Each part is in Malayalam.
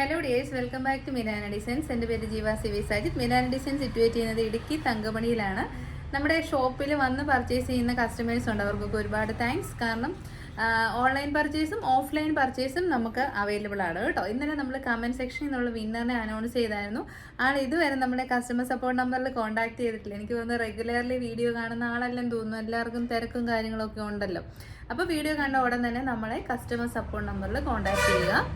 Hello dears welcome back to Minana designs എന്റെ പേര് Jeeva CV Sajith. Minana designs situate ചെയ്യുന്നത് ഇടുക്കി തങ്കമണിയിലാണ്. നമ്മുടെ ഷോപ്പിൽ വന്ന് പർച്ചേസ് ചെയ്യുന്ന കസ്റ്റമേഴ്സ് ഉണ്ട്. അവർക്കൊക്കെ ഒരുപാട് താങ്ക്സ് കാരണം ഓൺലൈൻ പർച്ചേസും ഓഫ്ലൈൻ പർച്ചേസും നമുക്ക് അവൈലബിൾ ആണ് കേട്ടോ. ഇന്നലെ നമ്മൾ കമന്റ് സെക്ഷനിൽ നിന്നുള്ള വിന്നറിനെ അനൗൺസ് ചെയ്തായിരുന്നു. ആൾ ഇതുവരെ നമ്മുടെ കസ്റ്റമർ സപ്പോർട്ട് നമ്പറിൽ കോൺടാക്ട് ചെയ്തിട്ടില്ല. എനിക്ക് തോന്നുന്നു റെഗുലർലി വീഡിയോ കാണുന്ന ആളല്ലെന്ന് തോന്നുന്നു. എല്ലാവർക്കും തിരക്കും കാര്യങ്ങളൊക്കെ ഉണ്ടല്ലോ. അപ്പോൾ വീഡിയോ കണ്ട ഉടൻ തന്നെ നമ്മളെ കസ്റ്റമർ സപ്പോർട്ട് നമ്പറിൽ കോൺടാക്ട് ചെയ്യുക.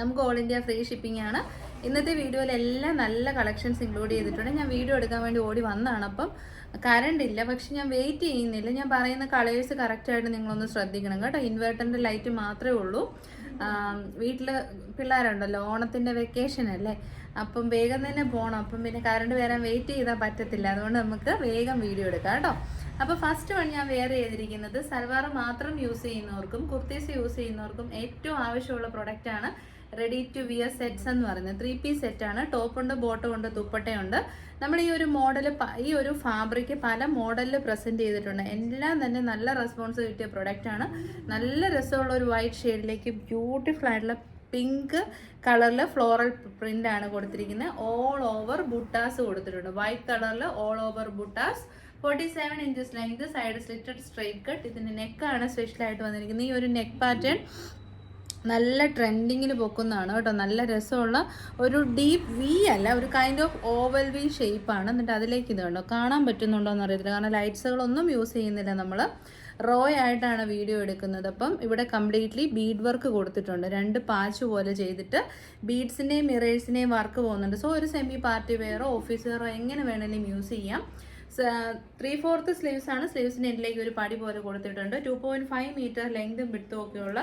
നമുക്ക് ഓൾ ഇന്ത്യ ഫ്രീ ഷിപ്പിംഗ് ആണ്. ഇന്നത്തെ വീഡിയോയിൽ എല്ലാം നല്ല കളക്ഷൻസ് ഇൻക്ലൂഡ് ചെയ്തിട്ടുണ്ട്. ഞാൻ വീഡിയോ എടുക്കാൻ വേണ്ടി ഓടി വന്നതാണ് അപ്പം. കറണ്ട് ഇല്ല. പക്ഷെ ഞാൻ വെയിറ്റ് ചെയ്യുന്നില്ല. ഞാൻ പറയുന്ന കളേഴ്സ് കറക്റ്റായിട്ട് നിങ്ങളൊന്ന് ശ്രദ്ധിക്കണം കേട്ടോ. ഇൻവേർട്ടറിന്റെ ലൈറ്റ് മാത്രമേ ഉള്ളൂ. വീട്ടിൽ പിള്ളേരുണ്ടല്ലോ. ഓണത്തിന്റെ വെക്കേഷൻ അല്ലേ? അപ്പം വേഗം തന്നെ പോകണം അപ്പം പിന്നെ കറണ്ട് വരാൻ വെയിറ്റ് ചെയ്താൽ പറ്റത്തില്ല. അതുകൊണ്ട് നമുക്ക് വേഗം വീഡിയോ എടുക്കാം കേട്ടോ. അപ്പോൾ ഫസ്റ്റ് വൺ ഞാൻ വെയർ ചെയ്തിരിക്കുന്നത്. സൽവാർ മാത്രം യൂസ് ചെയ്യുന്നവർക്കും കുർത്തീസ് യൂസ് ചെയ്യുന്നവർക്കും ഏറ്റവും ആവശ്യമുള്ള പ്രൊഡക്റ്റാണ് റെഡി ടു വിയർ സെറ്റ്സ് എന്ന് പറയുന്നത്. ത്രീ പീസ് സെറ്റാണ് ടോപ്പ് ഉണ്ട് ബോട്ടം ഉണ്ട് ദുപ്പട്ടയുണ്ട് നമ്മൾ ഈ ഒരു മോഡൽ ഈ ഒരു ഫാബ്രിക് പല മോഡലിൽ പ്രസന്റ് ചെയ്തിട്ടുണ്ട്. എല്ലാം തന്നെ നല്ല റെസ്പോൺസ് കിട്ടിയ പ്രൊഡക്റ്റ് ആണ്. നല്ല രസമുള്ള ഒരു വൈറ്റ് ഷെയ്ഡിലേക്ക് ബ്യൂട്ടിഫുൾ ആയിട്ടുള്ള പിങ്ക് കളറിൽ ഫ്ലോറൽ പ്രിന്റ് ആണ് കൊടുത്തിരിക്കുന്നത്. ഓൾ ഓവർ ബുട്ടാസ് കൊടുത്തിട്ടുണ്ട്. വൈറ്റ് കളറിൽ all over buttas forty seven inches length side slitted straight cut ഇതിന്റെ നെക്കാണ് സ്പെഷ്യലായിട്ട് വന്നിരിക്കുന്നത്. ഈ ഒരു നെക്ക് പാറ്റേൺ നല്ല ട്രെൻഡിങ്ങിൽ പൊക്കുന്നതാണ് കേട്ടോ. നല്ല രസമുള്ള ഒരു ഡീപ്പ് വി അല്ല ഒരു കൈൻഡ് ഓഫ് ഓവൽ വി ഷേപ്പാണ് എന്നിട്ട് അതിലേക്ക് ഇത് കണ്ടോ? കാണാൻ പറ്റുന്നുണ്ടോ എന്ന് അറിയത്തില്ല കാരണം ലൈറ്റ്സുകളൊന്നും യൂസ് ചെയ്യുന്നില്ല നമ്മൾ റോ ആയിട്ടാണ് വീഡിയോ എടുക്കുന്നത്. അപ്പം ഇവിടെ കംപ്ലീറ്റ്ലി ബീഡ് വർക്ക് കൊടുത്തിട്ടുണ്ട്. രണ്ട് പാച്ച് പോലെ ചെയ്തിട്ട് ബീഡ്സിന്റെയും മിറേഴ്സിന്റെയും വർക്ക് പോകുന്നുണ്ട്. സോ ഒരു സെമി പാർട്ടി വെയറോ ഓഫീസ് വെയറോ എങ്ങനെ വേണമെങ്കിലും യൂസ് ചെയ്യാം. ത്രീ ഫോർത്ത് സ്ലീവ്സ് ആണ്. സ്ലീവ്സിന്റെ എൻഡിലേക്ക് ഒരു പടി പോലെ കൊടുത്തിട്ടുണ്ട്. ടു പോയിന്റ് ഫൈവ് മീറ്റർ ലെങ്തും വിടുത്തും ഒക്കെയുള്ള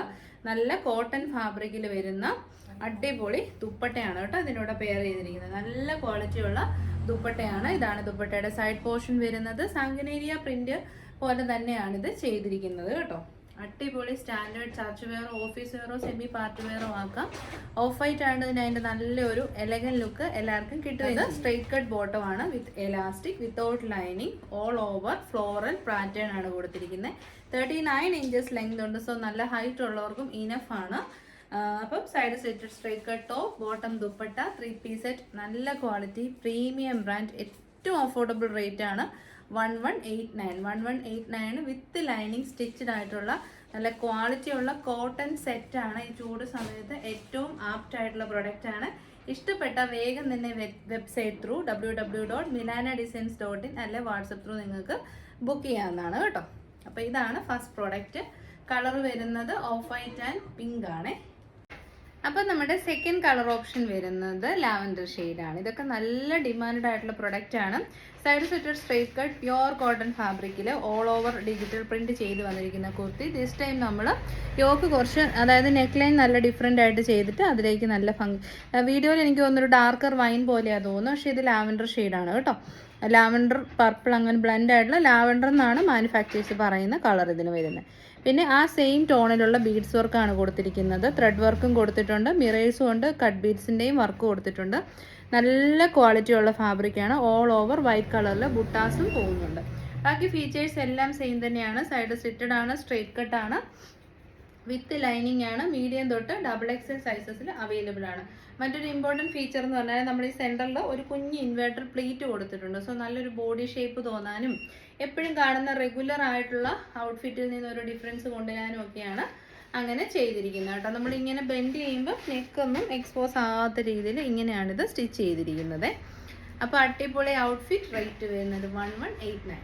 നല്ല കോട്ടൺ ഫാബ്രിക്കിൽ വരുന്ന അടിപൊളി ദുപ്പട്ടയാണ് കേട്ടോ ഇതിനോട് പെയർ ചെയ്തിരിക്കുന്നത്. നല്ല ക്വാളിറ്റിയുള്ള ദുപ്പട്ടയാണ്. ഇതാണ് ദുപ്പട്ടയുടെ സൈഡ് പോർഷൻ വരുന്നത്. സാങ്കനേരിയ പ്രിന്റ് പോലെ തന്നെയാണ് ഇത് ചെയ്തിരിക്കുന്നത് കേട്ടോ. അടിപൊളി സ്റ്റാൻഡേർഡ് ചർച്ച് വെയറോ ഓഫീസ് വെയറോ സെമി പാർട്ടി വെയറോ ആക്കാം. ഓഫ് വൈറ്റ് ആണ് അതിന്റെ നല്ലൊരു എലഗൻ ലുക്ക് എല്ലാവർക്കും കിട്ടുന്നത് സ്ട്രൈറ്റ് കട്ട് ബോട്ടം ആണ് വിത്ത് elastic without lining all over floral pattern ആണ് കൊടുത്തിരിക്കുന്നത്. തേർട്ടി നയൻ ഇഞ്ചസ് ലെങ്ത് ഉണ്ട്. സോ നല്ല ഹൈറ്റ് ഉള്ളവർക്കും ഇനഫ് ആണ്. അപ്പം side set straight cut top bottom dupatta three piece set നല്ല ക്വാളിറ്റി പ്രീമിയം ബ്രാൻഡ് ഏറ്റവും അഫോർഡബിൾ റേറ്റ് ആണ്. One one eight nine one one eight nine with lining stitched ആയിട്ടുള്ള നല്ല ക്വാളിറ്റി ഉള്ള കോട്ടൺ സെറ്റ് ആണ് ഈ ചൂട് സമയത്ത് ഏറ്റവും ആപ്റ്റ് ആയിട്ടുള്ള പ്രൊഡക്റ്റ് ആണ്. ഇഷ്ടപ്പെട്ട വേഗം തന്നെ website through W W dot Milana designs dot in അല്ലെ വാട്സപ്പ് ത്രൂ നിങ്ങൾക്ക് ബുക്ക് ചെയ്യാവുന്നതാണ് കേട്ടോ. അപ്പോൾ ഇതാണ് ഫസ്റ്റ് പ്രോഡക്റ്റ് കളർ വരുന്നത് ഓഫ് വൈറ്റ് ആൻഡ് പിങ്ക് ആണ്. അപ്പോൾ നമ്മുടെ സെക്കൻഡ് കളർ ഓപ്ഷൻ വരുന്നത് ലാവൻഡർ ആണ്. ഇതൊക്കെ നല്ല ഡിമാൻഡ് ആയിട്ടുള്ള പ്രൊഡക്റ്റ് ആണ്. Side setter straight cut pure cotton ഫാബ്രിക്കിൽ ഓൾ ഓവർ ഡിജിറ്റൽ പ്രിന്റ് ചെയ്ത് വന്നിരിക്കുന്ന കുർത്തി. ദിസ് ടൈം നമ്മൾ യോക്ക് കുറച്ച് അതായത് നെക്ക് ലൈൻ നല്ല ഡിഫറെന്റ് ആയിട്ട് ചെയ്തിട്ട് അതിലേക്ക് നല്ല ഫങ് വീഡിയോയിൽ എനിക്ക് തോന്നുന്നൊരു ഡാർക്കർ വൈൻ പോലെയാണ് തോന്നുന്നു. പക്ഷേ ഇത് ലാവൻഡർ ആണ് കേട്ടോ. ലാവൻഡർ പർപ്പിൾ അങ്ങനെ ബ്ലെൻഡ് ആയിട്ടുള്ള ലാവൻഡർ എന്നാണ് മാനുഫാക്ചേഴ്സ് പറയുന്ന കളർ ഇതിന് വരുന്നത്. പിന്നെ ആ സെയിം ടോണിലുള്ള ബീഡ്സ് വർക്കാണ് കൊടുത്തിരിക്കുന്നത്. ത്രെഡ് വർക്കും കൊടുത്തിട്ടുണ്ട്. മിറേഴ്സും ഉണ്ട്. കട്ട് ബീഡ്സിന്റെയും വർക്ക് കൊടുത്തിട്ടുണ്ട്. നല്ല ക്വാളിറ്റി ഉള്ള ഫാബ്രിക്കാണ് ഓൾ ഓവർ വൈറ്റ് കളറിൽ ബുട്ടാസും പോകുന്നുണ്ട്. ബാക്കി ഫീച്ചേഴ്സ് എല്ലാം സെയിം തന്നെയാണ്. സൈഡ് സിറ്റഡ് ആണ് സ്ട്രേറ്റ് കട്ടാണ് വിത്ത് ലൈനിങ് ആണ്. മീഡിയം തൊട്ട് ഡബിൾ എക്സൽ സൈസസിൽ അവൈലബിൾ ആണ്. മറ്റൊരു ഇമ്പോർട്ടന്റ് ഫീച്ചർ എന്ന് പറഞ്ഞാൽ നമ്മൾ ഈ സെന്ററിൽ ഒരു കുഞ്ഞ് ഇൻവേർട്ടർ പ്ലേറ്റ് കൊടുത്തിട്ടുണ്ട്. സോ നല്ലൊരു ബോഡി ഷേപ്പ് തോന്നാനും എപ്പോഴും കാണുന്ന റെഗുലർ ആയിട്ടുള്ള ഔട്ട്ഫിറ്റിൽ നിന്ന് ഒരു ഡിഫറൻസ് കൊണ്ടുവരാനും ഒക്കെയാണ് അങ്ങനെ ചെയ്തിരിക്കുന്നത് കേട്ടോ. നമ്മൾ ഇങ്ങനെ ബെൻഡ് ചെയ്യുമ്പോൾ നെക്കൊന്നും എക്സ്പോസ് ആവാത്ത രീതിയിൽ ഇങ്ങനെയാണിത് സ്റ്റിച്ച് ചെയ്തിരിക്കുന്നത്. അപ്പോൾ അടിപൊളി ഔട്ട്ഫിറ്റ് റേറ്റ് വരുന്നത് വൺ വൺ എയ്റ്റ് നയൻ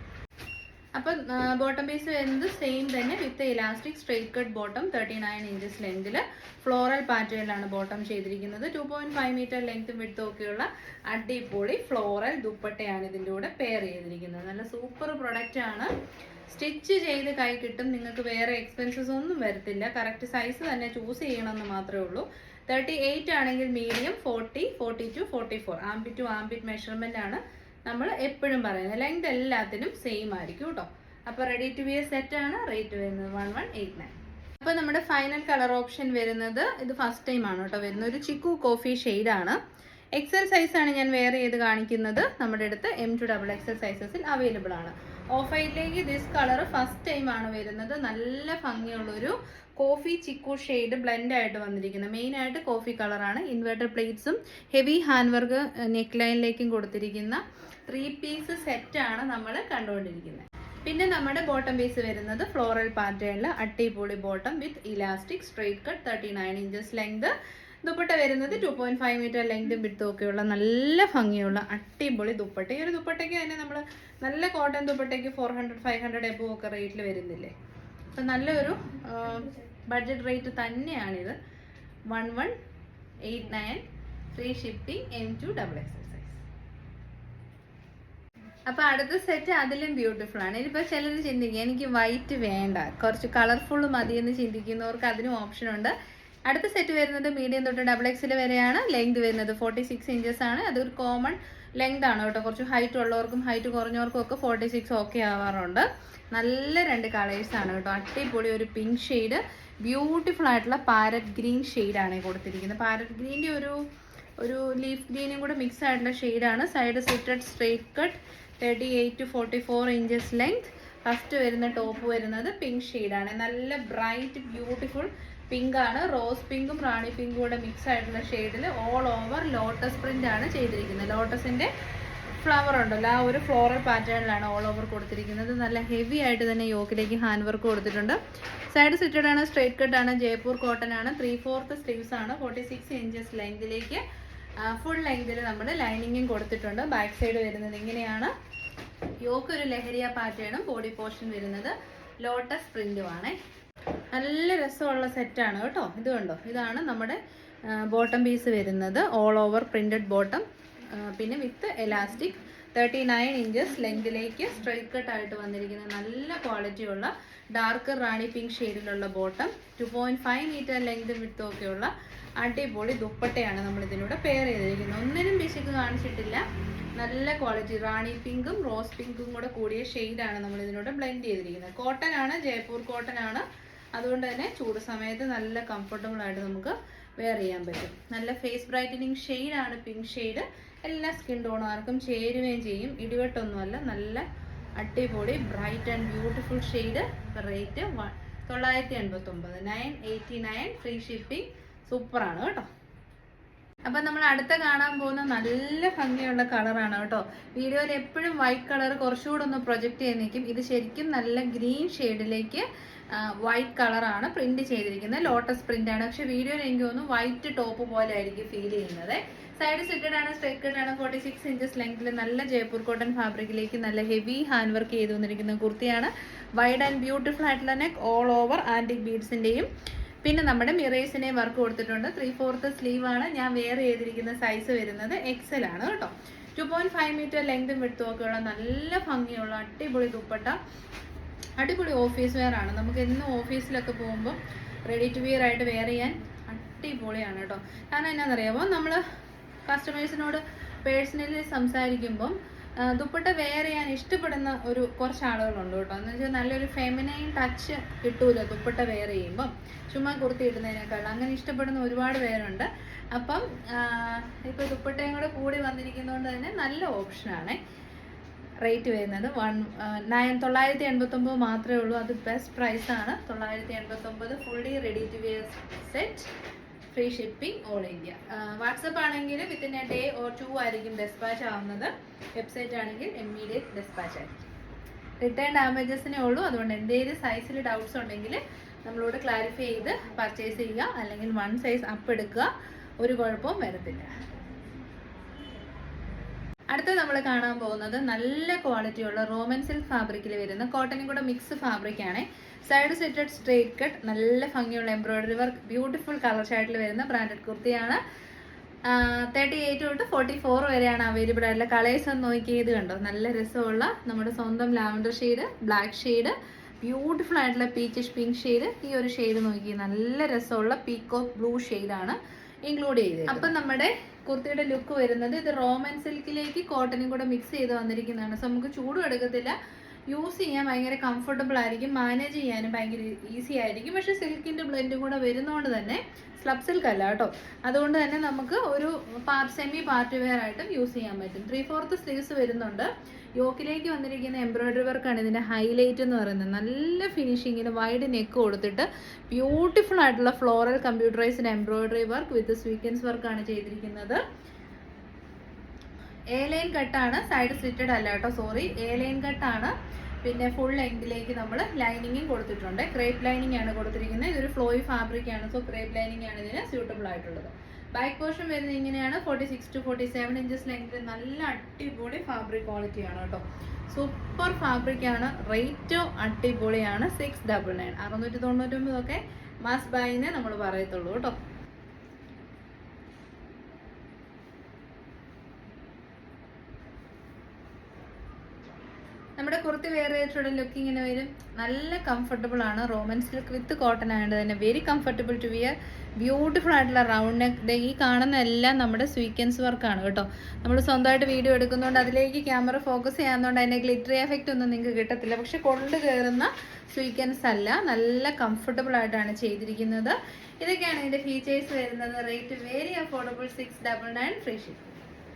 അപ്പം ബോട്ടം പീസ് വരുന്നത് സെയിം തന്നെ with elastic straight cut bottom thirty nine inches ലെങ്തിൽ floral പാറ്റേണിലാണ് ബോട്ടം ചെയ്തിരിക്കുന്നത്. ടു പോയിന്റ് ഫൈവ് മീറ്റർ ലെങ്ത്തും വിടുത്തും ഒക്കെയുള്ള അടിപൊളി ഫ്ലോറൽ ദുപ്പട്ടയാണ് ഇതിന്റെ കൂടെ പെയർ ചെയ്തിരിക്കുന്നത്. നല്ല സൂപ്പർ പ്രൊഡക്റ്റ് ആണ്. സ്റ്റിച്ച് ചെയ്ത് കൈ കിട്ടും. നിങ്ങൾക്ക് വേറെ എക്സ്പെൻസസ് ഒന്നും വരത്തില്ല. കറക്റ്റ് സൈസ് തന്നെ ചൂസ് ചെയ്യണമെന്ന് മാത്രമേ ഉള്ളൂ. തേർട്ടി എയ്റ്റ് ആണെങ്കിൽ medium forty forty two forty four armpit to armpit measurement ആണ്. നമ്മൾ എപ്പോഴും പറയുന്നത്. ലെങ്ത് എല്ലാത്തിനും സെയിം ആയിരിക്കും കേട്ടോ അപ്പോൾ റെഡി ടു വിയർ സെറ്റ് ആണ്. റേറ്റ് വരുന്നത് വൺ വൺ എയ്റ്റ് നയൻ അപ്പോൾ നമ്മുടെ ഫൈനൽ കളർ ഓപ്ഷൻ വരുന്നത് ഇത് ഫസ്റ്റ് ടൈം ആണ് കേട്ടോ വരുന്നത് ഒരു ചിക്കു കോഫി ആണ്. എക്സൽ സൈസ് ആണ് ഞാൻ വെയർ ചെയ്ത് കാണിക്കുന്നത്. നമ്മുടെ അടുത്ത് എം ടു ഡബിൾ എക്സൽ സൈസസിൽ അവൈലബിൾ ആണ്. ഓഫ് വൈറ്റിലേക്ക് ദിസ് കളർ ഫസ്റ്റ് ടൈം ആണ് വരുന്നത്. നല്ല ഭംഗിയുള്ളൊരു കോഫി ചിക്കു ഷെയ്ഡ് ബ്ലെൻഡ് ആയിട്ട് വന്നിരിക്കുന്നത്. മെയിൻ ആയിട്ട് കോഫി കളറാണ് ഇൻവേർട്ടർ പ്ലേറ്റ്സും ഹെവി ഹാൻഡ് വർക്ക് നെക്ക് ലൈനിലേക്കും കൊടുത്തിരിക്കുന്ന ത്രീ പീസ് സെറ്റാണ് നമ്മൾ കണ്ടുകൊണ്ടിരിക്കുന്നത്. പിന്നെ നമ്മുടെ ബോട്ടം പീസ് വരുന്നത് ഫ്ലോറൽ പാറ്റേണിൽ അട്ടിപൊളി bottom with elastic straight cut thirty nine inches length dupatta വരുന്നത് two point five metre length ഒക്കെയുള്ള നല്ല ഭംഗിയുള്ള അടിപൊളി ദുപ്പട്ട. ഈ ഒരു ദുപ്പട്ടയ്ക്ക് തന്നെ നമ്മൾ നല്ല cotton ദുപ്പട്ടയ്ക്ക് four hundred five hundred above ഒക്കെ റേറ്റിൽ വരുന്നില്ലേ? അപ്പം നല്ലൊരു ബഡ്ജറ്റ് റേറ്റ് തന്നെയാണിത്. One one eight nine free shipping M to double X size അപ്പൊ അടുത്ത സെറ്റ് അതിലും ബ്യൂട്ടിഫുൾ ആണ്. ഇനിയിപ്പോ ചിലർ ചിന്തിക്കുക എനിക്ക് വൈറ്റ് വേണ്ട. കുറച്ച് കളർഫുൾ മതി എന്ന് ചിന്തിക്കുന്നവർക്ക് അതിനും ഓപ്ഷൻ ഉണ്ട്. അടുത്ത സെറ്റ് വരുന്നത് മീഡിയം തൊട്ട് ഡബിൾ എക്സിൽ വരെയാണ്. ലെങ്ത് വരുന്നത് ഫോർട്ടി സിക്സ് ഇഞ്ചസ് ആണ്. അതൊരു കോമൺ ലെങ്ത് ആണ് കേട്ടോ. കുറച്ച് ഹൈറ്റ് ഉള്ളവർക്കും ഹൈറ്റ് കുറഞ്ഞവർക്കും ഒക്കെ ഫോർട്ടി സിക്സ് ഓക്കെ ആവാറുണ്ട്. നല്ല രണ്ട് കളേഴ്സ് ആണ് കേട്ടോ. അടിപൊളി ഒരു പിങ്ക് ഷെയ്ഡ് ബ്യൂട്ടിഫുൾ ആയിട്ടുള്ള പാരറ്റ് ഗ്രീൻ ഷെയ്ഡാണ് കൊടുത്തിരിക്കുന്നത്. പാരറ്റ് ഗ്രീന്റെ ഒരു ഒരു ലീഫ് ഗ്രീനും കൂടെ മിക്സ് ആയിട്ടുള്ള ഷെയ്ഡാണ് side slitted straight cut thirty eight to forty four inches length first വരുന്ന ടോപ്പ് വരുന്നത് പിങ്ക് ഷെയ്ഡാണ് നല്ല ബ്രൈറ്റ് ബ്യൂട്ടിഫുൾ പിങ്ക് ആണ്. റോസ് പിങ്കും റാണി പിങ്കും കൂടെ മിക്സ് ആയിട്ടുള്ള ഷെയ്ഡിൽ ഓൾ ഓവർ ലോട്ടസ് പ്രിന്റ് ആണ് ചെയ്തിരിക്കുന്നത്. ലോട്ടസിന്റെ ഫ്ലവർ ഉണ്ടല്ലോ. ആ ഒരു ഫ്ലോറൽ പാറ്റേണിലാണ് ഓൾ ഓവർ കൊടുത്തിരിക്കുന്നത്. നല്ല ഹെവി ആയിട്ട് തന്നെ യോക്കിലേക്ക് ഹാൻഡ് വർക്ക് കൊടുത്തിട്ടുണ്ട്. സൈഡ് സിറ്റഡ് ആണ് സ്ട്രേറ്റ് കട്ട് ആണ് ജയ്പൂർ കോട്ടൺ ആണ്. ത്രീ ഫോർത്ത് സ്ലീവ്സ് ആണ്. ഫോർട്ടി സിക്സ് ഇഞ്ചസ് ലെങ്തിലേക്ക് ഫുൾ ലെങ്തിൽ നമ്മൾ ലൈനിങ്ങും കൊടുത്തിട്ടുണ്ട്. ബാക്ക് സൈഡ് വരുന്നത് ഇങ്ങനെയാണ്. യോക്ക് ഒരു ലഹരിയ പാറ്റേണും ബോഡി പോർഷൻ വരുന്നത് ലോട്ടസ് പ്രിന്റുമാണ് നല്ല രസമുള്ള സെറ്റാണ് കേട്ടോ. ഇത് കണ്ടോ? ഇതാണ് നമ്മുടെ ബോട്ടം പീസ് വരുന്നത്. ഓൾ ഓവർ പ്രിന്റഡ് ബോട്ടം പിന്നെ with elastic thirty nine inches ലെങ്തിലേക്ക് straight cut ആയിട്ട് വന്നിരിക്കുന്ന നല്ല ക്വാളിറ്റിയുള്ള dark rani pink ഷെയ്ഡിലുള്ള bottom two point five metre length വിത്തും ഒക്കെയുള്ള അടിപൊളി ദുപ്പട്ടയാണ് നമ്മൾ ഇതിലൂടെ പെയർ ചെയ്തിരിക്കുന്നത്. ഒന്നിനും പിശുക്ക് കാണിച്ചിട്ടില്ല. നല്ല ക്വാളിറ്റി റാണി പിങ്കും റോസ് പിങ്കും കൂടെ കൂടിയ ഷെയ്ഡാണ് നമ്മൾ ഇതിലൂടെ ബ്ലെൻഡ് ചെയ്തിരിക്കുന്നത്. കോട്ടൺ ആണ് ജയ്പൂർ കോട്ടൺ ആണ്. അതുകൊണ്ട് തന്നെ ചൂട് സമയത്ത് നല്ല കംഫർട്ടബിൾ ആയിട്ട് നമുക്ക് വെയർ ചെയ്യാൻ പറ്റും. നല്ല ഫേസ് ബ്രൈറ്റനിങ് ഷെയ്ഡാണ് പിങ്ക് ഷെയ്ഡ് എല്ലാ സ്കിൻ ടോണുകാർക്കും ചേരുകയും ചെയ്യും. ഇടിവെട്ടൊന്നുമല്ല നല്ല അടിപൊളി bright and beautiful shade rate തൊള്ളായിരത്തി എൺപത്തി ഒമ്പത് nine eighty nine free shipping സൂപ്പറാണ് കേട്ടോ. അപ്പം നമ്മൾ അടുത്ത കാണാൻ പോകുന്ന നല്ല ഭംഗിയുള്ള കളറാണ് കേട്ടോ. വീഡിയോയിൽ എപ്പോഴും വൈറ്റ് കളർ കുറച്ചുകൂടെ ഒന്ന് പ്രൊജക്റ്റ് ചെയ്ത് നിൽക്കും. ഇത് ശരിക്കും നല്ല ഗ്രീൻ ഷെയ്ഡിലേക്ക് വൈറ്റ് കളറാണ് പ്രിന്റ് ചെയ്തിരിക്കുന്നത്. ലോട്ടസ് പ്രിന്റ് ആണ്. പക്ഷെ വീഡിയോയിൽ എനിക്ക് തോന്നുന്നു വൈറ്റ് ടോപ്പ് പോലെ ആയിരിക്കും ഫീൽ ചെയ്യുന്നത്. സൈഡ് സിറ്റഡ് ആണ് സ്ട്രെക്കഡ് ആണ് ഫോർട്ടി സിക്സ് ഇഞ്ചസ് ലെങ്തിൽ നല്ല ജയ്പൂർ കോട്ടൺ ഫാബ്രിക്കിലേക്ക് നല്ല ഹെവി ഹാൻഡ് വർക്ക് ചെയ്തു വന്നിരിക്കുന്ന കുർത്തിയാണ്. വൈഡ് ആൻഡ് ബ്യൂട്ടിഫുൾ ആയിട്ടുള്ള നെക്ക് ഓൾ ഓവർ ആന്റിക് ബീഡ്സിന്റെയും പിന്നെ നമ്മുടെ മിറേഴ്സിനെയും വർക്ക് കൊടുത്തിട്ടുണ്ട്. ത്രീ ഫോർത്ത് ആണ്. ഞാൻ വെയർ ചെയ്തിരിക്കുന്ന സൈസ് വരുന്നത് എക്സൽ ആണ് കേട്ടോ. ടു പോയിന്റ് ഫൈവ് മീറ്റർ ലെങ്തും ഒക്കെയുള്ള നല്ല ഭംഗിയുള്ള അടിപൊളി ദുപ്പട്ട. അടിപൊളി ഓഫീസ് വെയർ ആണ്. നമുക്ക് എന്നും ഓഫീസിലൊക്കെ പോകുമ്പോൾ റെഡി ടു വിയർ ആയിട്ട് വെയർ ചെയ്യാൻ അടിപൊളിയാണ് കേട്ടോ. കാരണം എന്നാണെന്നറിയാമോ നമ്മൾ കസ്റ്റമേഴ്സിനോട് പേഴ്സണലി സംസാരിക്കുമ്പം ദുപ്പട്ട വെയർ ചെയ്യാൻ ഇഷ്ടപ്പെടുന്ന ഒരു കുറച്ച് ആളുകളുണ്ട് കേട്ടോ. എന്ന് വെച്ചാൽ നല്ലൊരു ഫെമിനൈൻ ടച്ച് കിട്ടൂല ദുപ്പട്ട വെയർ ചെയ്യുമ്പം. ചുമ്മാ കുർത്തി ഇടുന്നതിനേക്കാൾ. അങ്ങനെ ഇഷ്ടപ്പെടുന്ന ഒരുപാട് പേരുണ്ട്. അപ്പം ഇപ്പോൾ ദുപ്പട്ടയും കൂടെ കൂടി വന്നിരിക്കുന്നതുകൊണ്ട് തന്നെ നല്ല ഓപ്ഷനാണ് റേറ്റ് വരുന്നത് വൺ നയൻ തൊള്ളായിരത്തി എൺപത്തൊമ്പത് മാത്രമേ ഉള്ളൂ. അത് ബെസ്റ്റ് പ്രൈസാണ് തൊള്ളായിരത്തി എൺപത്തൊമ്പത് fully ready to wear set free shipping all India WhatsApp ആണെങ്കിൽ within a day or two ആയിരിക്കും ഡെസ്പാച്ച് ആവുന്നത്. വെബ്സൈറ്റ് ആണെങ്കിൽ ഇമ്മീഡിയറ്റ് ഡെസ്പാച്ച് ആയിരിക്കും. റിട്ടേൺ ഡാമേജസിനേ ഉള്ളൂ. അതുകൊണ്ട് എന്തെങ്കിലും സൈസിൽ ഡൗട്ട്സ് ഉണ്ടെങ്കിൽ നമ്മളോട് ക്ലാരിഫൈ ചെയ്ത് പർച്ചേസ് ചെയ്യുക. അല്ലെങ്കിൽ വൺ സൈസ് അപ്പ് എടുക്കുക. ഒരു കുഴപ്പവും വരത്തില്ല. അടുത്ത നമ്മൾ കാണാൻ പോകുന്നത് നല്ല ക്വാളിറ്റിയുള്ള റോമൻ സിൽക്ക് ഫാബ്രിക്കിൽ വരുന്ന കോട്ടനും കൂടെ മിക്സ് ഫാബ്രിക് ആണ്. സൈഡ് സെറ്റഡ് സ്ട്രേറ്റ് കട്ട് നല്ല ഭംഗിയുള്ള എംബ്രോയിഡറി വർക്ക് ബ്യൂട്ടിഫുൾ കളർ ഷൈഡിൽ വരുന്ന ബ്രാൻഡഡ് കുർത്തിയാണ്. തേർട്ടി എയ്റ്റ് തൊട്ട് ഫോർട്ടി ഫോർ വരെയാണ് അവൈലബിൾ ആയിട്ടുള്ള കളേഴ്സ് ഒന്ന് നോക്കിയത് കണ്ടോ? നല്ല രസമുള്ള നമ്മുടെ സ്വന്തം lavender shade black shade beautiful ആയിട്ടുള്ള പീച്ചിഷ് പിങ്ക് ഷെയ്ഡ് ഈ ഒരു ഷെയ്ഡ് നോക്കി നല്ല രസമുള്ള പീക്കോക്ക് ബ്ലൂ ഷെയ്ഡാണ് ഇൻക്ലൂഡ് ചെയ്തത് അപ്പം നമ്മുടെ കുർത്തിയുടെ ലുക്ക് വരുന്നത് ഇത് റോമൻ സിൽക്കിലേക്ക് കോട്ടനും കൂടെ മിക്സ് ചെയ്ത് വന്നിരിക്കുന്നതാണ്. സോ നമുക്ക് ചൂടും എടുക്കത്തില്ല. യൂസ് ചെയ്യാൻ ഭയങ്കര കംഫർട്ടബിൾ ആയിരിക്കും മാനേജ് ചെയ്യാനും ഭയങ്കര ഈസി ആയിരിക്കും. പക്ഷെ സിൽക്കിന്റെ ബ്ലെൻഡും കൂടെ വരുന്നതുകൊണ്ട് തന്നെ സ്ലബ് സിൽക്ക് അല്ല കേട്ടോ. അതുകൊണ്ട് തന്നെ നമുക്ക് ഒരു പാർട്ട് സെമി പാർട്ട് വെയർ ആയിട്ടും യൂസ് ചെയ്യാൻ പറ്റും. ത്രീ ഫോർത്ത് സ്ലീവ്സ് വരുന്നുണ്ട്. യോക്കിലേക്ക് വന്നിരിക്കുന്ന എംബ്രോയിഡറി വർക്കാണ് ഇതിന്റെ ഹൈലൈറ്റ് എന്ന് പറയുന്നത്. നല്ല ഫിനിഷിങ്ങിന് വൈഡ് നെക്ക് കൊടുത്തിട്ട് ബ്യൂട്ടിഫുൾ ആയിട്ടുള്ള floral computerised embroidery work with sequins വർക്കാണ് ചെയ്തിരിക്കുന്നത്. എ ലൈൻ കട്ടാണ് സൈഡ് സ്ലിറ്റഡ് അല്ല കേട്ടോ സോറി എ ലൈൻ കട്ടാണ് പിന്നെ ഫുൾ ലെങ്തിലേക്ക് നമ്മൾ ലൈനിങ്ങും കൊടുത്തിട്ടുണ്ട്. ക്രേപ്പ് ലൈനിങ് ആണ് കൊടുത്തിരിക്കുന്നത്. ഇതൊരു ഫ്ലോയി ഫാബ്രിക് ആണ്. സോ ക്രേപ്പ് ലൈനിങ് ആണ് ഇതിന് സ്യൂട്ടബിൾ ആയിട്ടുള്ളത്. ബാക്ക് പോർഷൻ വരുന്നത് ഇങ്ങനെയാണ്. Forty six to forty seven inches length നല്ല അടിപൊളി ഫാബ്രിക് ക്വാളിറ്റി ആണ് കേട്ടോ. സൂപ്പർ ഫാബ്രിക് ആണ്. റേറ്റ് അടിപൊളിയാണ്. സിക്സ് ഡബിൾ നയൻ അറുന്നൂറ്റി തൊണ്ണൂറ്റൊമ്പതൊക്കെ മസ്റ്റ് ബൈന്ന് നമ്മൾ പറയത്തുള്ളൂ കേട്ടോ. നമ്മുടെ കുർത്തി വെയർ ചെയ്തിട്ടുള്ള ലുക്ക് ഇങ്ങനെ വരും. നല്ല കംഫർട്ടബിൾ ആണ്. റോമൻ സിൽക്ക് വിത്ത് കോട്ടൺ ആയതുകൊണ്ട് തന്നെ very comfortable to wear beautiful ആയിട്ടുള്ള റൗണ്ട് നെക്ക് ഈ കാണുന്ന എല്ലാം നമ്മുടെ സ്വീക്വൻസ് വർക്കാണ് കേട്ടോ. നമ്മൾ സ്വന്തമായിട്ട് വീഡിയോ എടുക്കുന്നതുകൊണ്ട് അതിലേക്ക് ക്യാമറ ഫോക്കസ് ചെയ്യാത്തതുകൊണ്ട് അതിന്റെ ഗ്ലിറ്ററി എഫക്റ്റ് ഒന്നും നിങ്ങൾക്ക് കിട്ടത്തില്ല. പക്ഷെ കൊണ്ട് കയറുന്ന സ്വീക്വൻസ് അല്ല. നല്ല കംഫർട്ടബിൾ ആയിട്ടാണ് ചെയ്തിരിക്കുന്നത്. ഇതൊക്കെയാണ് ഇതിന്റെ ഫീച്ചേഴ്സ് വരുന്നത്. Rate very affordable six double nine free ship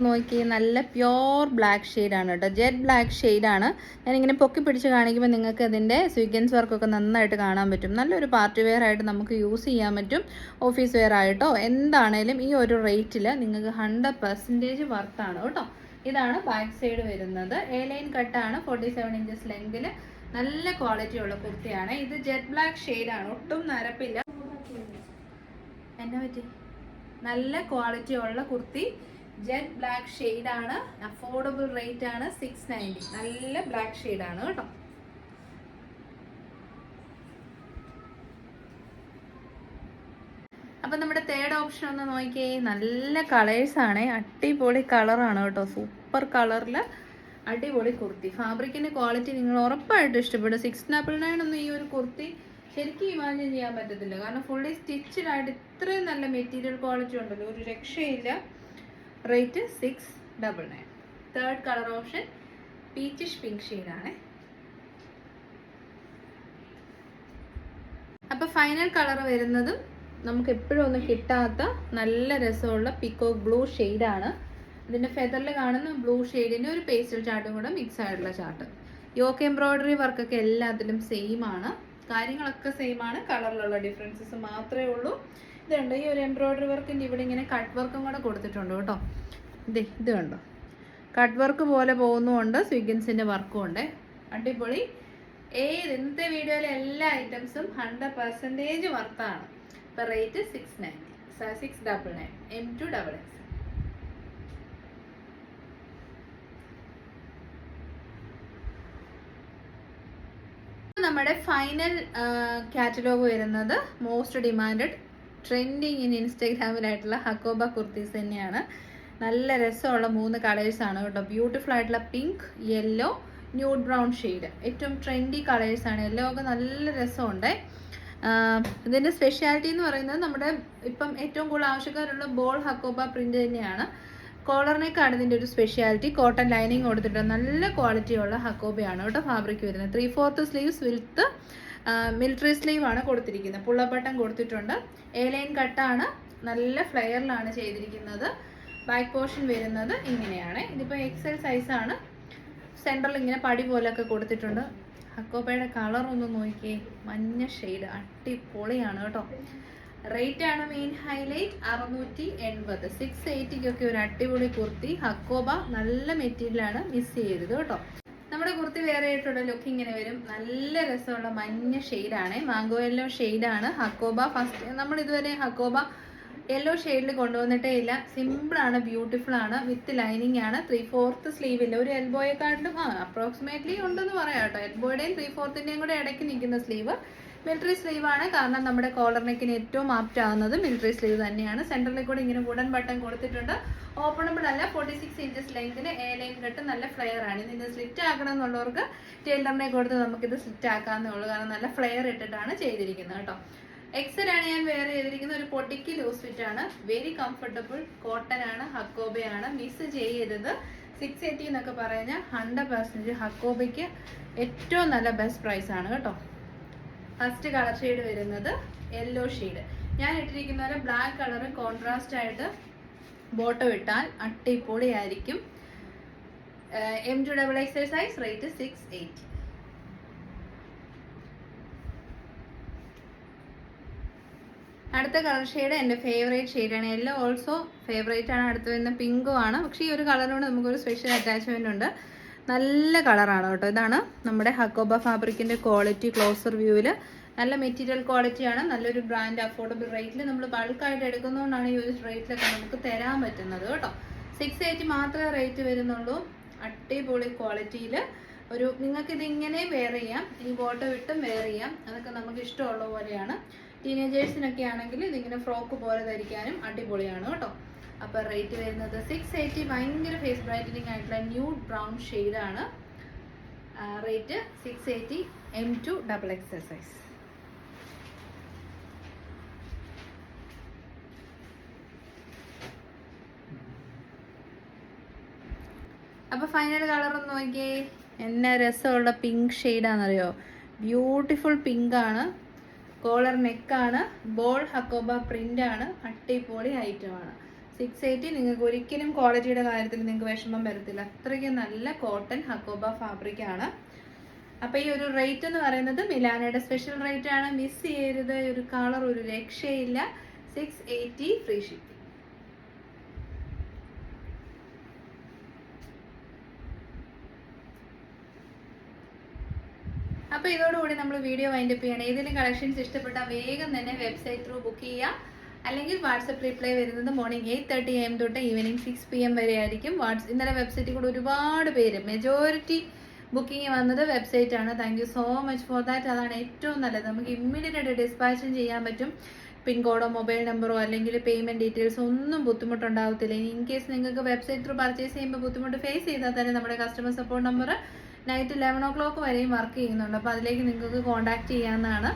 നോക്കി നല്ല പ്യോർ ബ്ലാക്ക് ആണ് കേട്ടോ. ജെറ്റ് ബ്ലാക്ക് ആണ് ഞാനിങ്ങനെ പൊക്കി പിടിച്ച് കാണിക്കുമ്പോൾ നിങ്ങൾക്ക് അതിന്റെ വർക്ക് വർക്കൊക്കെ നന്നായിട്ട് കാണാൻ പറ്റും. നല്ലൊരു പാർട്ടി വെയർ ആയിട്ട് നമുക്ക് യൂസ് ചെയ്യാൻ പറ്റും. ഓഫീസ് വെയർ ആയിട്ടോ എന്താണേലും ഈ ഒരു റേറ്റിൽ നിങ്ങൾക്ക് ഹൺഡ്രഡ് പെർസെന്റേജ് വർത്താണ് കേട്ടോ. ഇതാണ് ബാക്ക് സൈഡ് വരുന്നത്. എ ലൈൻ കട്ടാണ് ഫോർട്ടി സെവൻ ഇഞ്ചസ് ലെങ്തിൽ നല്ല ക്വാളിറ്റി ഉള്ള കുർത്തിയാണ്. ഇത് ജെറ്റ് ബ്ലാക്ക് ആണ് ഒട്ടും നരപ്പില്ല. എന്നാ പറ്റി? നല്ല ക്വാളിറ്റി ഉള്ള കുർത്തി. ജെറ്റ് ബ്ലാക്ക് ആണ്. അഫോർഡബിൾ റേറ്റ് ആണ് സിക്സ് നയന്റി നല്ല ബ്ലാക്ക് ആണ് കേട്ടോ. അപ്പം നമ്മുടെ തേർഡ് ഓപ്ഷൻ ഒന്ന് നോക്കിയേ. നല്ല കളേഴ്സ് ആണ്. അടിപൊളി കളറാണ് കേട്ടോ. സൂപ്പർ കളറിൽ അടിപൊളി കുർത്തി. ഫാബ്രിക്കിന്റെ ക്വാളിറ്റി നിങ്ങൾ ഉറപ്പായിട്ട് ഇഷ്ടപ്പെടും. സിക്സ് ഡബിൾ നയൻ ഒന്നും ഈ ഒരു കുർത്തി ശരിക്കും ഇമാജിൻ ചെയ്യാൻ പറ്റത്തില്ല. കാരണം ഫുള്ളി സ്റ്റിച്ചഡ് ആയിട്ട് ഇത്രയും നല്ല മെറ്റീരിയൽ ക്വാളിറ്റി ഉണ്ടല്ലോ. ഒരു രക്ഷയില്ല. Rate six double nine. Third colour option peachish pink ഷെയ്ഡാണ് അപ്പോൾ ഫൈനൽ കളർ വരുന്നതും നമുക്ക് എപ്പോഴും ഒന്നും കിട്ടാത്ത നല്ല രസമുള്ള പിക്കോക്ക് ബ്ലൂ ഷെയ്ഡാണ് ഇതിന്റെ ഫെദറിൽ കാണുന്ന ബ്ലൂ ഷെയ്ഡിന്റെ ഒരു പേസ്റ്റൽ ചാർട്ടും കൂടെ മിക്സ് ആയിട്ടുള്ള ചാർട്ട് യോക്ക് എംബ്രോയിഡറി വർക്കൊക്കെ എല്ലാത്തിലും സെയിം ആണ്. കാര്യങ്ങളൊക്കെ സെയിം ആണ്. കളറിലുള്ള ഡിഫറൻസസ് മാത്രമേ ഉള്ളൂ. ഇതുണ്ട്. ഈ ഒരു എംബ്രോയിഡറി വർക്കിന്റെ ഇവിടെ ഇങ്ങനെ കട്ട് വർക്കും കൂടെ കൊടുത്തിട്ടുണ്ട് കേട്ടോ. ഇതേ ഇത് കണ്ടോ? കട്ട് വർക്ക് പോലെ പോകുന്നുമുണ്ട്. സ്വിഗിൻസിന്റെ വർക്കും ഉണ്ട്. അടിപൊളി. ഏത് ഇന്നത്തെ വീഡിയോയിലെ എല്ലാ ഐറ്റംസും ഹൺഡ്രഡ് പെർസെന്റേജ് വർത്താണ് ഇപ്പം rate six ninety six double nine M two double X നമ്മുടെ ഫൈനൽ കാറ്റലോഗ് വരുന്നത് മോസ്റ്റ് ഡിമാൻഡഡ് ട്രെൻഡിങ് ഇൻ ഇൻസ്റ്റാഗ്രാമിലായിട്ടുള്ള ഹക്കോബ കുർത്തീസ് തന്നെയാണ്. നല്ല രസമുള്ള മൂന്ന് കളേഴ്സാണ് കേട്ടോ. ബ്യൂട്ടിഫുൾ ആയിട്ടുള്ള pink yellow nude brown shade ഏറ്റവും ട്രെൻഡി കളേഴ്സാണ് യെല്ലോ ഒക്കെ നല്ല രസമുണ്ട്. ഇതിന്റെ സ്പെഷ്യാലിറ്റി എന്ന് പറയുന്നത് നമ്മുടെ ഇപ്പം ഏറ്റവും കൂടുതൽ ആവശ്യക്കാരുള്ള ബോൾ ഹക്കോബ പ്രിന്റ് തന്നെയാണ്. കോളറിനേക്കാണ് ഇതിന്റെ ഒരു സ്പെഷ്യാലിറ്റി കോട്ടൺ ലൈനിങ് കൊടുത്തിട്ട് നല്ല ക്വാളിറ്റിയുള്ള ഹക്കോബയാണ് കേട്ടോ ഫാബ്രിക് വരുന്നത്. Three fourth sleeves with military sleeve ആണ് കൊടുത്തിരിക്കുന്നത്. പുള്ള ബട്ടൺ കൊടുത്തിട്ടുണ്ട്. എ ലൈൻ കട്ടാണ്. നല്ല ഫ്ലെയറിലാണ് ചെയ്തിരിക്കുന്നത്. ബാക്ക് പോർഷൻ വരുന്നത് ഇങ്ങനെയാണ്. ഇതിപ്പോൾ എക്സൽ സൈസാണ് സെന്ററിൽ ഇങ്ങനെ പടി പോലൊക്കെ കൊടുത്തിട്ടുണ്ട്. ഹക്കോപ്പയുടെ കളർ ഒന്ന് നോക്കിയേ. മഞ്ഞ ഷെയ്ഡ് അടിപൊളിയാണ് കേട്ടോ. റേറ്റ് ആണ് മെയിൻ ഹൈലൈറ്റ് അറുന്നൂറ്റി എൺപത് സിക്സ് എയ്റ്റിക്കൊക്കെ ഒരു അടിപൊളി കുർത്തി. ഹക്കോബ നല്ല മെറ്റീരിയലാണ് മിസ് ചെയ്യരുത് കേട്ടോ. നമ്മുടെ കുർത്തി വേറെ ആയിട്ടുള്ള ലുക്ക് ഇങ്ങനെ വരും. നല്ല രസമുള്ള മഞ്ഞ ഷെയ്ഡാണ് മാംഗോ യെല്ലോ ഷെയ്ഡാണ് ഹക്കോബ ഫസ്റ്റ് നമ്മൾ ഇതുവരെ ഹക്കോബ യെല്ലോ ഷെയ്ഡിൽ കൊണ്ടുവന്നിട്ടേ ഇല്ല. സിമ്പിൾ ആണ് ബ്യൂട്ടിഫുൾ ആണ് വിത്ത് ലൈനിങ് ആണ്. ത്രീ ഫോർത്ത് സ്ലീവില്ല ഒരു എൽബോയെക്കാട്ടിലും ആ അപ്രോക്സിമേറ്റ്ലി ഉണ്ടെന്ന് പറയാം കേട്ടോ. എൽബോയുടെയും ത്രീ ഫോർത്തിന്റെയും കൂടെ ഇടയ്ക്ക് നിൽക്കുന്ന സ്ലീവ് മിലിറ്ററി സ്ലീവ് ആണ്. കാരണം നമ്മുടെ കോളർ നെക്കിന് ഏറ്റവും ആപ്റ്റ് ആവുന്നത് മിലിറ്ററി സ്ലീവ് തന്നെയാണ്. സെന്ററിൽ കൂടെ ഇങ്ങനെ വുഡൻ ബട്ടൺ കൊടുത്തിട്ടുണ്ട്. ഓപ്പണബിൾ അല്ല. ഫോർട്ടി സിക്സ് ഇഞ്ചസ് ലെങ്തിന് എ ലൈൻ കെട്ട് നല്ല ഫ്ലെയർ ആണ്. ഇതിന് സ്ലിറ്റ് ആക്കണം എന്നുള്ളവർക്ക് ടൈലറിനെ കൊടുത്ത് നമുക്കിത് സ്ലിറ്റ് ആക്കാമെന്നേ ഉള്ളൂ. കാരണം നല്ല ഫ്ലെയർ ഇട്ടിട്ടാണ് ചെയ്തിരിക്കുന്നത് കേട്ടോ. എക്സലാണ് ഞാൻ വെയർ ചെയ്തിരിക്കുന്നത്. ഒരു പൊട്ടിക്ക് ലൂസ് ഫിറ്റ് ആണ്. വെരി കംഫർട്ടബിൾ കോട്ടൺ ആണ്. ഹക്കോബയാണ് മിസ് ചെയ്യരുത്. സിക്സ് എയ്റ്റി എന്നൊക്കെ പറഞ്ഞാൽ ഹൺഡ്രഡ് പെർസെന്റേജ് ഹക്കോബയ്ക്ക് ഏറ്റവും നല്ല ബെസ്റ്റ് പ്രൈസ് ആണ് കേട്ടോ. ഫസ്റ്റ് കളർ ഷെയ്ഡ് വരുന്നത് യെല്ലോ ഷെയ്ഡ് ഞാൻ ഇട്ടിരിക്കുന്ന പോലെ ബ്ലാക്ക് കളർ കോൺട്രാസ്റ്റ് ആയിട്ട് ബോട്ടം ഇട്ടാൽ അട്ടിപ്പൊളിയായിരിക്കും M two double X size rate six eight അടുത്ത കളർ ഷെയ്ഡ് എന്റെ ഫേവറേറ്റ് ഷെയ്ഡാണ് എല്ലാം ഓൾസോ ഫേവറേറ്റ് ആണ്. അടുത്ത് വരുന്ന പിങ്കും ആണ്. പക്ഷേ ഈ ഒരു കളറിനോട് നമുക്കൊരു സ്പെഷ്യൽ അറ്റാച്ച്മെന്റ് ഉണ്ട്. നല്ല കളറാണ് കേട്ടോ. ഇതാണ് നമ്മുടെ ഹക്കോബ ഫാബ്രിക്കിന്റെ ക്വാളിറ്റി ക്ലോസർ വ്യൂവിൽ നല്ല മെറ്റീരിയൽ ക്വാളിറ്റിയാണ് നല്ലൊരു ബ്രാൻഡ് അഫോർഡബിൾ റേറ്റിൽ നമ്മൾ ബൾക്കായിട്ട് എടുക്കുന്നതുകൊണ്ടാണ് ഈ ഒരു റേറ്റിലൊക്കെ നമുക്ക് തരാൻ പറ്റുന്നത് കേട്ടോ. സിക്സ് എയ്റ്റ് മാത്രമേ റേറ്റ് വരുന്നുള്ളൂ. അടിപൊളി ക്വാളിറ്റിയിൽ ഒരു നിങ്ങൾക്ക് ഇതിങ്ങനെ വെയർ ചെയ്യാം. ഈ ബോട്ടം വിട്ടും വെയർ ചെയ്യാം. അതൊക്കെ നമുക്ക് ഇഷ്ടമുള്ള പോലെയാണ്. ടീനേജേഴ്സിനൊക്കെ ആണെങ്കിൽ ഇതിങ്ങനെ ഫ്രോക്ക് പോലെ ധരിക്കാനും അടിപൊളിയാണ് കേട്ടോ. അപ്പോൾ റേറ്റ് വരുന്നത് സിക്സ് എയ്റ്റി ഭയങ്കര ഫേസ് ബ്രൈറ്റനിങ് ആയിട്ടുള്ള ന്യൂ ബ്രൗൺ ഷെയ്ഡാണ് rate six eighty M to double excise അപ്പോൾ ഫൈനൽ കളർ ഒന്ന് നോക്കിയേ. എന്നെ രസമുള്ള പിങ്ക് ഷെയ്ഡാണെന്നറിയോ ബ്യൂട്ടിഫുൾ പിങ്ക് ആണ്. കോളർ നെക്കാണ് ബോൾ ഹക്കോബ പ്രിന്റ് ആണ്. അട്ടിപ്പൊളി ഐറ്റം ആണ്. സിക്സ് എയ്റ്റി നിങ്ങൾക്ക് ഒരിക്കലും ക്വാളിറ്റിയുടെ കാര്യത്തിൽ നിങ്ങൾക്ക് വിഷമം വരത്തില്ല. അത്രയ്ക്ക് നല്ല കോട്ടൺ ഹക്കോബ ഫാബ്രിക് ആണ്. അപ്പോൾ ഈ ഒരു റേറ്റ് എന്ന് പറയുന്നത് മിലാനയുടെ സ്പെഷ്യൽ റേറ്റ് ആണ്. മിസ് ചെയ്യരുത്. ഒരു കളർ ഒരു രക്ഷയില്ല. സിക്സ് എയ്റ്റി ഫ്രീ ഷിപ്പിംഗ് അപ്പോൾ ഇതോടുകൂടി നമ്മൾ വീഡിയോ വൈൻഡപ്പ് ചെയ്യണം. ഏതെങ്കിലും കളക്ഷൻസ് ഇഷ്ടപ്പെട്ടാൽ വേഗം തന്നെ വെബ്സൈറ്റ് ത്രൂ ബുക്ക് ചെയ്യുക. അല്ലെങ്കിൽ വാട്സപ്പ് റിപ്ലൈ വരുന്നത് മോർണിംഗ് എയ്റ്റ് തേർട്ടി എം തൊട്ട് ഈവനിങ് സിക്സ് പി എം വരെ ആയിരിക്കും. വാട്സ് ഇന്നലെ വെബ്സൈറ്റിൽ കൂടെ ഒരുപാട് പേര് മെജോറിറ്റി ബുക്കിംഗ് വന്നത് വെബ്സൈറ്റ് ആണ്. Thank you so much for that അതാണ് ഏറ്റവും നല്ലത്. നമുക്ക് ഇമ്മീഡിയറ്റ് ആയിട്ട് ഡിസ്പാച്ചും ചെയ്യാൻ പറ്റും. പിൻകോഡോ മൊബൈൽ നമ്പറോ അല്ലെങ്കിൽ പേയ്മെന്റ് ഡീറ്റെയിൽസ് ഒന്നും ബുദ്ധിമുട്ടുണ്ടാവത്തില്ല. ഇനി ഇൻ കേസ് നിങ്ങൾക്ക് വെബ്സൈറ്റ് ത്രൂ പർച്ചേസ് ചെയ്യുമ്പോൾ ബുദ്ധിമുട്ട് ഫേസ് ചെയ്താൽ തന്നെ നമ്മുടെ customer support number night eleven o'clock വരെയും വർക്ക് ചെയ്യുന്നുണ്ട്. അപ്പോൾ അതിലേക്ക് നിങ്ങൾക്ക് കോൺടാക്ട് ചെയ്യാവുന്നതാണ്.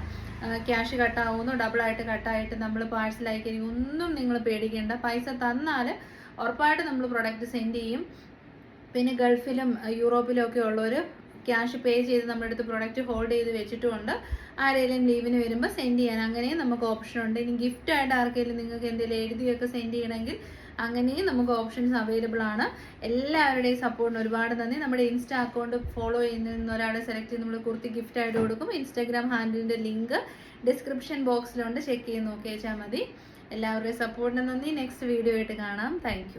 ക്യാഷ് കട്ടാവുന്നു ഡബിളായിട്ട് കട്ടായിട്ട് നമ്മൾ പാഴ്സൽ അയക്കരുത്. ഒന്നും നിങ്ങൾ പേടിക്കേണ്ട. പൈസ തന്നാൽ ഉറപ്പായിട്ട് നമ്മൾ പ്രൊഡക്റ്റ് സെൻഡ് ചെയ്യും. പിന്നെ ഗൾഫിലും യൂറോപ്പിലും ഒക്കെ ഉള്ളവർ ക്യാഷ് പേ ചെയ്ത് നമ്മുടെ അടുത്ത് പ്രൊഡക്റ്റ് ഹോൾഡ് ചെയ്ത് വെച്ചിട്ടുമുണ്ട് ആരെങ്കിലും ലീവിന് വരുമ്പോൾ സെൻഡ് ചെയ്യാൻ. അങ്ങനെയും നമുക്ക് ഓപ്ഷൻ ഉണ്ട്. ഇനി ഗിഫ്റ്റായിട്ട് ആർക്കെങ്കിലും നിങ്ങൾക്ക് എന്തെങ്കിലും എഴുതിയൊക്കെ സെൻഡ് ചെയ്യണമെങ്കിൽ അങ്ങനെയും നമുക്ക് ഓപ്ഷൻസ് അവൈലബിൾ ആണ്. എല്ലാവരുടെയും സപ്പോർട്ടിന് ഒരുപാട് നന്ദി. നമ്മുടെ ഇൻസ്റ്റാ അക്കൗണ്ട് ഫോളോ ചെയ്യുന്ന ഒരാളെ സെലക്ട് ചെയ്ത് നമ്മൾ കുർത്തി ഗിഫ്റ്റ് ആയിട്ട് കൊടുക്കും. ഇൻസ്റ്റാഗ്രാം ഹാൻഡിലിന്റെ ലിങ്ക് ഡിസ്ക്രിപ്ഷൻ ബോക്സിലുണ്ട് ചെക്ക് ചെയ്ത് നോക്കി വെച്ചാൽ മതി. എല്ലാവരുടെയും സപ്പോർട്ടിന് നന്ദി. നെക്സ്റ്റ് വീഡിയോ ആയിട്ട് കാണാം. താങ്ക്